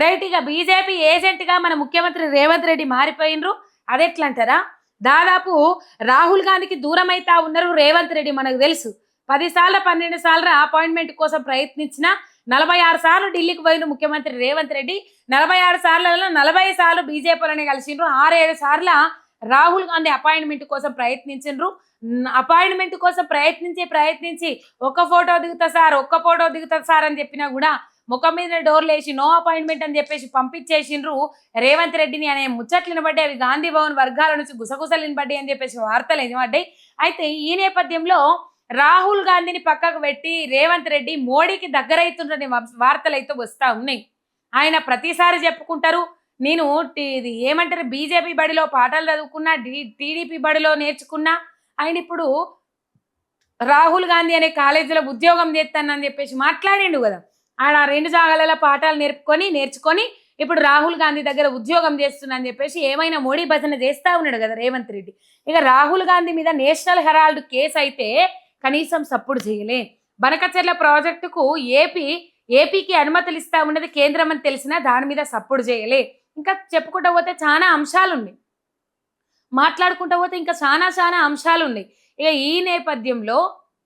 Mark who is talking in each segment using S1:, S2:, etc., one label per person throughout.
S1: Right ఇక BJP ఏజెంట్గా మన ముఖ్యమంత్రి రేవంత్ రెడ్డి మారిపోయినరు అదెట్లంటారా? దాదాపు రాహుల్ గాంధీకి దూరం అయితా ఉన్నారు రేవంత్ రెడ్డి మనకు తెలుసు. పది సార్లు పన్నెండు సార్లు అపాయింట్మెంట్ కోసం ప్రయత్నించిన నలభై ఆరు సార్లు ఢిల్లీకి పోయిన ముఖ్యమంత్రి రేవంత్ రెడ్డి. నలభై ఆరు సార్లలో నలభై సార్లు బీజేపీలోనే కలిసిండ్రు. ఆరేడు సార్ల రాహుల్ గాంధీ అపాయింట్మెంట్ కోసం ప్రయత్నించిండ్రు. అపాయింట్మెంట్ కోసం ప్రయత్నించి ప్రయత్నించి ఒక్క ఫోటో దిగుతా సార్ ఒక్క ఫోటో దిగుతా సార్ అని చెప్పినా కూడా ముఖం మీద డోర్లు వేసి నో అపాయింట్మెంట్ అని చెప్పేసి పంపించేసిండ్రు రేవంత్ రెడ్డిని అనే ముచ్చట్లు బట్టి అవి గాంధీ భవన్ వర్గాల నుంచి గుసగుసలిని వినబడ్డాయి అని చెప్పేసి వార్తలు వినబడ్డాయి అయితే ఈ నేపథ్యంలో రాహుల్ గాంధీని పక్కకు పెట్టి రేవంత్ రెడ్డి మోడీకి దగ్గరైతుండని వార్తలు అయితే వస్తా ఉన్నాయి. ఆయన ప్రతిసారి చెప్పుకుంటారు నేను ఇది ఏమంటారు? బీజేపీ బడిలో పాఠాలు చదువుకున్నా టీడీపీ బడిలో నేర్చుకున్నా ఆయన ఇప్పుడు రాహుల్ గాంధీ అనే కాలేజీలో ఉద్యోగం చేస్తానని చెప్పేసి మాట్లాడిండు కదా. ఆడ రెండు జాగాలలో పాఠాలు నేర్పుకొని నేర్చుకొని ఇప్పుడు రాహుల్ గాంధీ దగ్గర ఉద్యోగం చేస్తున్నా అని చెప్పేసి ఏమైనా మోడీ భజన చేస్తా ఉన్నాడు కదా రేవంత్ రెడ్డి. ఇక రాహుల్ గాంధీ మీద నేషనల్ హెరాల్డ్ కేసు అయితే కనీసం సప్పుడు చేయలే. బనకచెర్ల ప్రాజెక్టుకు ఏపీ ఏపీకి అనుమతులు ఇస్తా ఉన్నది కేంద్రం అని తెలిసినా దాని మీద సప్పుడు చేయలే. ఇంకా చెప్పుకుంటూ పోతే చాలా అంశాలు ఉన్నాయి మాట్లాడుకుంటూ పోతే ఇంకా చాలా చాలా అంశాలు ఉన్నాయి ఇక ఈ నేపథ్యంలో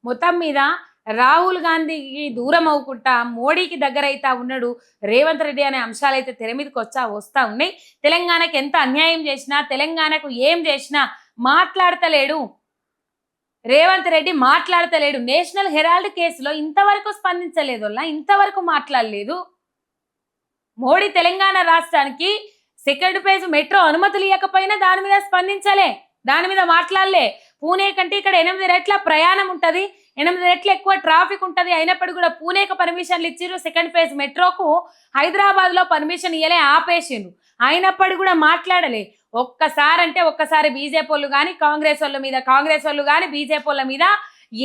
S1: మొత్తం మీద రాహుల్ గాంధీకి దూరం అవ్వకుండా మోడీకి దగ్గర అయితే ఉన్నాడు. రేవంత్ రెడ్డి అనే అంశాలు అయితే తెర మీదకి వచ్చా వస్తా ఉన్నాయి. తెలంగాణకు ఎంత అన్యాయం చేసినా తెలంగాణకు ఏం చేసినా మాట్లాడతలేడు. రేవంత్ రెడ్డి మాట్లాడతలేడు. నేషనల్ హెరాల్డ్ కేసులో ఇంతవరకు స్పందించలేదు ఇంతవరకు మాట్లాడలేదు. మోడీ తెలంగాణ రాష్ట్రానికి సెకండ్ ఫేజ్ మెట్రో అనుమతులు ఇవ్వకపోయినా దాని మీద స్పందించలే. దాని మీద మాట్లాడలే. పూణే కంటే ఇక్కడ ఎనిమిది రెట్ల ప్రయాణం ఉంటుంది. ఎనిమిది రెట్లు ఎక్కువ ట్రాఫిక్ ఉంటుంది. అయినప్పటికీ కూడా పూణేకి పర్మిషన్లు ఇచ్చిర్రు. సెకండ్ ఫేజ్ మెట్రోకు హైదరాబాద్లో పర్మిషన్ ఇవ్వలే ఆపేసిండ్రు. అయినప్పటికీ కూడా మాట్లాడలే. ఒక్కసారి అంటే ఒక్కసారి బీజేపీ వాళ్ళు కానీ కాంగ్రెస్ వాళ్ళ మీద కాంగ్రెస్ వాళ్ళు కానీ బీజేపీ వాళ్ళ మీద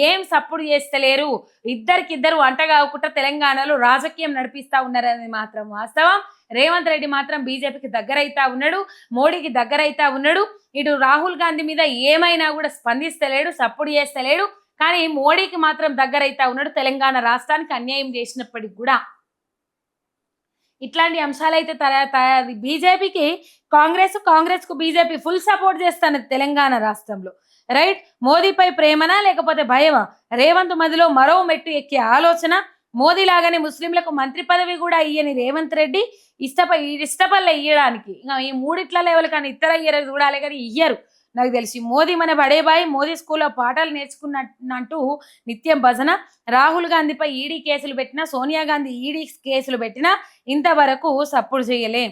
S1: ఏం సప్పుడు చేస్తలేరు. ఇద్దరికిద్దరు అంటగాకుండా తెలంగాణలో రాజకీయం నడిపిస్తా ఉన్నారని మాత్రం వాస్తవం. రేవంత్ రెడ్డి మాత్రం బీజేపీకి దగ్గరైతా ఉన్నాడు మోడీకి దగ్గరైతా ఉన్నాడు. ఇటు రాహుల్ గాంధీ మీద ఏమైనా కూడా స్పందిస్తలేడు సప్పుడు చేస్తలేడు. కానీ మోడీకి మాత్రం దగ్గరైతా ఉన్నాడు. తెలంగాణ రాష్ట్రానికి అన్యాయం చేసినప్పటికి కూడా. ఇట్లాంటి అంశాలు అయితే బీజేపీకి కాంగ్రెస్ కాంగ్రెస్కు బీజేపీ ఫుల్ సపోర్ట్ చేస్తాను తెలంగాణ రాష్ట్రంలో. రైట్? మోదీపై ప్రేమనా లేకపోతే భయమా? రేవంత్ మదిలో మరో మెట్టు ఎక్కే ఆలోచన? మోదీ లాగానే ముస్లింలకు మంత్రి పదవి కూడా ఇయ్యని రేవంత్ రెడ్డి ఇష్టప ఇష్టపల్లె ఇయ్యడానికి. ఇంకా ఈ మూడిట్ల లెవెల్ కానీ ఇతర ఇయ్యరు చూడాలి కానీ ఇయ్యరు. నాకు తెలిసి మోదీ మన బడేబాయి మోదీ స్కూల్లో పాఠాలు నేర్చుకున్నట్టు నిత్యం భజన. రాహుల్ గాంధీపై ఈడీ కేసులు పెట్టినా సోనియా గాంధీ ఈడీ కేసులు పెట్టినా ఇంతవరకు సప్పుడు చేయలే.